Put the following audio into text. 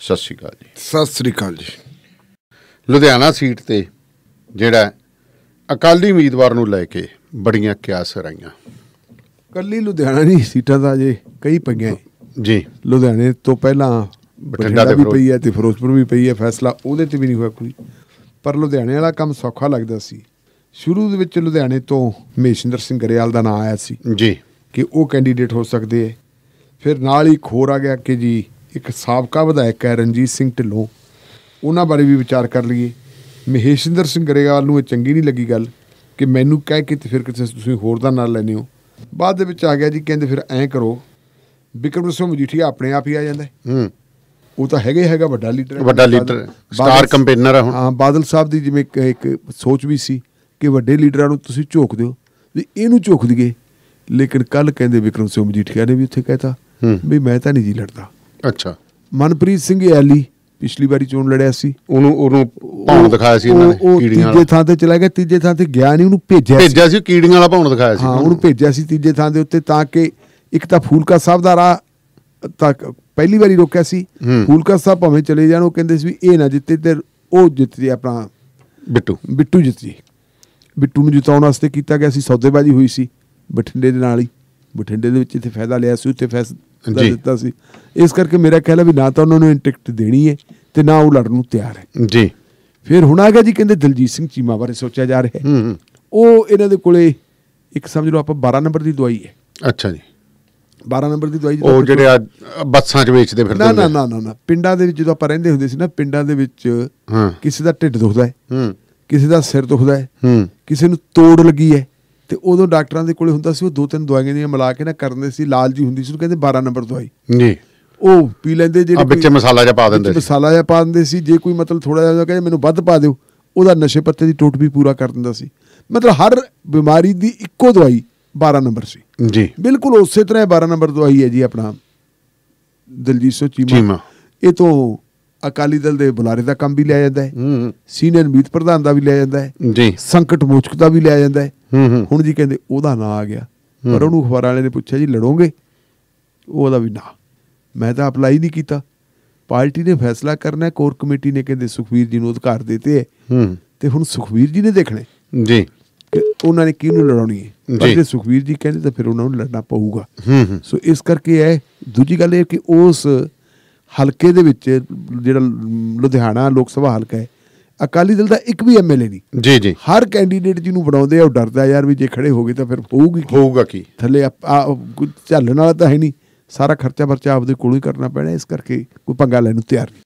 ਸਤਿ ਸ਼੍ਰੀ ਅਕਾਲ ਜੀ। ਸਤਿ ਸ੍ਰੀ ਅਕਾਲ ਜੀ। ਲੁਧਿਆਣਾ ਸੀਟ ਤੇ ਜਿਹੜਾ ਅਕਾਲੀ ਉਮੀਦਵਾਰ ਨੂੰ ਲੈ ਕੇ ਬੜੀਆਂ ਕਿਆਸ ਰਾਈਆਂ ਕੱਲੀ ਲੁਧਿਆਣਾ ਨਹੀਂ ਸੀਟਾਂ ਦਾ ਜੇ ਕਈ ਪਈਆਂ। ਜੀ। ਲੁਧਿਆਣੇ ਤੋਂ ਪਹਿਲਾਂ ਬਠਿੰਡਾ ਵੀ ਪਈ ਹੈ ਤੇ ਫਿਰੋਜ਼ਪੁਰ ਵੀ ਪਈ ਹੈ ਫੈਸਲਾ ਉਹਦੇ ਤੇ ਵੀ ਨਹੀਂ ਹੋਇਆ ਕੋਈ। ਪਰ ਲੁਧਿਆਣੇ ਵਾਲਾ ਕੰਮ ਸੌਖਾ ਲੱਗਦਾ ਸੀ। ਸ਼ੁਰੂ ਦੇ ਵਿੱਚ ਲੁਧਿਆਣੇ ਤੋਂ ਮਹੇਸ਼ਿੰਦਰ ਸਿੰਘ ਗਰੇਵਾਲ ਦਾ ਨਾਮ ਆਇਆ ਸੀ ਜੀ। ਕਿ ਉਹ ਕੈਂਡੀਡੇਟ ਹੋ ਸਕਦੇ ਹੈ। ਫਿਰ ਨਾਲ ਹੀ ਖੋਰ ਆ ਗਿਆ ਕਿ ਜੀ ਇੱਕ ਸਾਬਕਾ ਵਿਧਾਇਕ ਹੈ ਰਣਜੀਤ ਸਿੰਘ ਢਿੱਲੋਂ। ਉਹਨਾਂ ਬਾਰੇ ਵੀ ਵਿਚਾਰ ਕਰ ਲਈਏ। ਮਹੇਸ਼ਿੰਦਰ ਸਿੰਘ ਗਰੇਵਾਲ ਨੂੰ ਇਹ ਚੰਗੀ ਨਹੀਂ ਲੱਗੀ ਗੱਲ ਕਿ ਮੈਨੂੰ ਕਹਿ ਕੇ ਤੇ ਫਿਰ ਕਿਸੇ ਤੁਸੀਂ ਹੋਰ ਦਾ ਨਾਲ ਲੈਨੇ ਹੋ। ਬਾਅਦ ਦੇ ਵਿੱਚ ਆ ਗਿਆ ਜੀ ਕਹਿੰਦੇ ਫਿਰ ਐਂ ਕਰੋ ਵਿਕਰਮ ਸਿੰਘ ਮਜੀਠੀਆ ਆਪਣੇ ਆਪ ਹੀ ਆ ਜਾਂਦਾ ਹੈ। ਉਹ ਤਾਂ ਹੈਗਾ ਹੈਗਾ ਵੱਡਾ ਲੀਡਰ ਹੈ। ਵੱਡਾ ਲੀਡਰ ਸਟਾਰ ਕੰਪੇਨਰ ਹੈ ਹੁਣ। ਹਾਂ ਬਾਦਲ ਸਾਹਿਬ ਦੀ ਜਿਵੇਂ ਇੱਕ ਸੋਚ ਵੀ ਸੀ ਕਿ ਵੱਡੇ ਲੀਡਰਾਂ ਨੂੰ ਤੁਸੀਂ ਝੋਕ ਦਿਓ ਵੀ ਇਹਨੂੰ ਝੋਕ ਦਈਏ। ਲੇਕਿਨ ਕੱਲ ਕਹਿੰਦੇ ਵਿਕਰਮ ਸਿੰਘ ਮਜੀਠੀਆ ਨੇ ਵੀ ਉੱਥੇ ਕਹਿਤਾ। ਵੀ ਮੈਂ ਤਾਂ ਨਹੀਂ ਜੀ ਲੜਦਾ। ਅੱਛਾ। ਮਨਪ੍ਰੀਤ ਸਿੰਘ ਐਲੀ ਪਿਛਲੀ ਵਾਰੀ ਚੋਣ ਲੜਿਆ ਸੀ। ਉਹਨੂੰ ਉਹਨੂੰ ਭੌਣ ਦਿਖਾਇਆ ਸੀ ਇਹਨਾਂ ਨੇ ਕੀੜੀਆਂ ਤੀਜੇ ਵਾਲਾ। ਥਾਂ ਤੇ ਚਲਾ ਗਿਆ ਤੀਜੇ ਥਾਂ ਤੇ ਗਿਆ ਨਹੀਂ ਉਹਨੂੰ ਭੇਜਿਆ ਸੀ। ਭੇਜਿਆ ਸੀ ਕੀੜੀਆਂ ਵਾਲਾ ਭੌਣ ਦਿਖਾਇਆ ਸੀ ਹਾਂ ਉਹਨੂੰ ਭੇਜਿਆ ਸੀ ਤੀਜੇ ਥਾਂ ਦੇ ਉੱਤੇ ਤਾਂ ਕਿ ਇੱਕ ਤਾਂ ਫੂਲਕਾ ਸਾਹਿਬ ਦਾ ਰਾਹ ਤੱਕ ਪਹਿਲੀ ਵਾਰੀ ਰੋਕਿਆ ਸੀ। ਫੂਲਕਾ ਸਾਹਿਬ ਭਾਵੇਂ ਚਲੇ ਜਾਣ ਉਹ ਕਹਿੰਦੇ ਸੀ ਵੀ ਇਹ ਨਾ ਜਿੱਤੇ ਤੇ ਉਹ ਜਿੱਤ ਜੇ ਆਪਣਾ। ਬਿੱਟੂ। ਬਿੱਟੂ ਜਿੱਤ ਜੇ। ਬਿੱਟੂ ਨੂੰ ਜਿਤਾਉਣ ਵਾਸਤੇ ਕੀਤਾ ਗਿਆ ਸੀ ਸੌਦੇਬਾਜ਼ੀ ਹੋਈ ਸੀ ਬਠਿੰਡੇ ਦੇ ਨਾਲ ਹੀ। ਬਠਿੰਡੇ ਦੇ ਵਿੱਚ ਇੱਥੇ ਫਾਇਦਾ ਲਿਆ ਸੀ ਉੱਥੇ ਜੀ। ਦਿੱਤਾ ਸੀ। ਇਸ ਕਰਕੇ ਮੇਰਾ ਹੈ ਵੀ ਨਾ ਤਾਂ ਉਹਨਾਂ ਨੂੰ ਟਿਕਟ ਦੇਣੀ ਹੈ ਤੇ ਨਾ ਉਹ ਲੜਨ ਨੂੰ ਤਿਆਰ ਹੈ। ਜੀ। ਫਿਰ ਹੁਣ ਆ ਗਿਆ ਜੀ ਕਹਿੰਦੇ ਦਲਜੀਤ ਸਿੰਘ ਚੀਮਾ ਬਾਰੇ ਸੋਚਿਆ ਜਾ ਰਿਹਾ ਹੈ। ਉਹ ਇਹਨਾਂ ਦੇ ਕੋਲੇ ਇੱਕ ਸਮਝ ਲਓ ਆਪਾਂ 12 ਨੰਬਰ ਦੀ ਦਵਾਈ ਹੈ। ਅੱਛਾ ਜੀ। 12 ਨੰਬਰ ਦੀ ਦਵਾਈ ਉਹ ਜਿਹੜੇ ਆ ਬੱਸਾਂ 'ਚ ਵੇਚਦੇ ਫਿਰਦੇ ਨਾ ਨਾ। ਨਾ ਨਾ ਨਾ। ਪਿੰਡਾਂ ਦੇ ਵਿੱਚ ਜਦੋਂ ਆਪਾਂ ਰਹਿੰਦੇ ਹੁੰਦੇ ਸੀ ਨਾ ਪਿੰਡਾਂ ਦੇ ਵਿੱਚ ਹਾਂ। ਕਿਸੇ ਦਾ ਢਿੱਡ ਦੁਖਦਾ ਹੈ। ਹੂੰ। ਕਿਸੇ ਦਾ ਸਿਰ ਦੁਖਦਾ ਹੈ। ਹੂੰ। ਕਿਸੇ ਨੂੰ ਤੋੜ ਲੱਗੀ ਹੈ। ਤੇ ਉਦੋਂ ਡਾਕਟਰਾਂ ਦੇ ਕੋਲੇ ਹੁੰਦਾ ਸੀ ਉਹ ਦੋ ਤਿੰਨ ਦਵਾਈਆਂ ਦੀਆਂ ਮਿਲਾ ਕੇ ਨਾ ਕਰਦੇ ਸੀ ਲਾਲ ਜੀ ਹੁੰਦੀ ਸੀ ਉਹਨੂੰ ਕਹਿੰਦੇ 12 ਨੰਬਰ ਦਵਾਈ। ਜੀ। ਉਹ ਪੀ ਲੈਂਦੇ ਜਿਹੜੇ ਵਿੱਚ ਮਸਾਲਾ ਜਿਹਾ ਪਾ ਦਿੰਦੇ ਸੀ। ਮਸਾਲਾ ਜਿਹਾ ਪਾ ਦਿੰਦੇ ਸੀ ਜੇ ਕੋਈ ਮਤਲਬ ਥੋੜਾ ਜਿਹਾ ਕਹਿੰਦੇ ਮੈਨੂੰ ਵੱਧ ਪਾ ਦਿਓ ਉਹਦਾ ਨਸ਼ੇ ਪੱਤੇ ਦੀ ਟੋਟ ਵੀ ਪੂਰਾ ਕਰ ਦਿੰਦਾ ਸੀ। ਮਤਲਬ ਹਰ ਬਿਮਾਰੀ ਦੀ ਇੱਕੋ ਦਵਾਈ 12 ਨੰਬਰ ਸੀ। ਜੀ। ਬਿਲਕੁਲ ਉਸੇ ਤਰ੍ਹਾਂ 12 ਨੰਬਰ ਦਵਾਈ ਹੈ ਜੀ ਆਪਣਾ ਦਲਜੀਤ ਸਿੰਘ। ਚੀਮਾ। ਇਹ ਤੋਂ ਅਕਾਲੀ ਦਲ ਦੇ ਬੁਲਾਰੇ ਦਾ ਕੰਮ ਵੀ ਲਿਆ ਜਾਂਦਾ ਹੈ। ਹੂੰ। ਸੀਨੀਅਰ ਮੀਤ ਪ੍ਰਧਾਨ ਦਾ ਵੀ ਲਿਆ ਜਾਂਦਾ ਹੈ। ਜੀ। ਸੰਕਟ ਮੋਚਕ ਦਾ ਵੀ ਲਿਆ ਜਾਂਦਾ ਹੈ। ਹੂੰ ਹੂੰ। ਹੁਣ ਜੀ ਕਹਿੰਦੇ ਉਹਦਾ ਨਾਂ ਆ ਗਿਆ। ਹੂੰ। ਪਰ ਉਹਨੂੰ ਅਖਬਾਰ ਵਾਲੇ ਨੇ ਪੁੱਛਿਆ ਜੀ ਲੜੋਗੇ? ਉਹਦਾ ਵੀ ਨਾ। ਮੈਂ ਤਾਂ ਅਪਲਾਈ ਨਹੀਂ ਕੀਤਾ। ਪਾਰਟੀ ਨੇ ਫੈਸਲਾ ਕਰਨਾ ਹੈ। ਕੋਰ ਕਮੇਟੀ ਨੇ ਕਹਿੰਦੇ ਸੁਖਵੀਰ ਜੀ ਨੂੰ ਅਧਿਕਾਰ ਦਿੱਤੇ ਹੈ। ਹੂੰ। ਤੇ ਹੁਣ ਸੁਖਵੀਰ ਜੀ ਨੇ ਦੇਖਣਾ ਹੈ ਜੀ। ਕਿ ਉਹਨਾਂ ਨੇ ਕਿਹਨੂੰ ਲੜਾਉਣੀ ਹੈ। ਪਰ ਜੀ। ਸੁਖਵੀਰ ਜੀ ਕਹਿੰਦੇ ਤਾਂ ਫਿਰ ਉਹਨਾਂ ਨੂੰ ਲੜਨਾ ਪਊਗਾ। ਹੂੰ ਹੂੰ। ਸੋ ਇਸ ਕਰਕੇ ਇਹ ਦੂਜੀ ਗੱਲ ਇਹ ਕਿ ਉਸ ਹਲਕੇ ਦੇ ਵਿੱਚ ਜਿਹੜਾ ਲੁਧਿਆਣਾ ਲੋਕ ਸਭਾ ਹਲਕਾ ਹੈ ਅਕਾਲੀ ਦਲ ਦਾ ਇੱਕ ਵੀ ਐਮਐਲਏ ਨਹੀਂ। ਜੀ ਜੀ। ਹਰ ਕੈਂਡੀਡੇਟ ਜਿਹਨੂੰ ਬਣਾਉਂਦੇ ਆ ਉਹ ਡਰਦਾ ਯਾਰ ਵੀ ਜੇ ਖੜੇ ਹੋ ਗਏ ਤਾਂ ਫਿਰ ਹੋਊਗੀ ਕੀ? ਹੋਊਗਾ ਕੀ? ਥੱਲੇ ਝੱਲਣ ਵਾਲਾ ਤਾਂ ਹੈ ਨਹੀਂ। ਸਾਰਾ ਖਰਚਾ ਵਰਚਾ ਆਪਦੇ ਕੋਲੋਂ ਹੀ ਕਰਨਾ ਪੈਣਾ ਇਸ ਕਰਕੇ ਕੋਈ ਪੰਗਾ ਲੈਣ ਨੂੰ ਤਿਆਰ ਨਹੀਂ।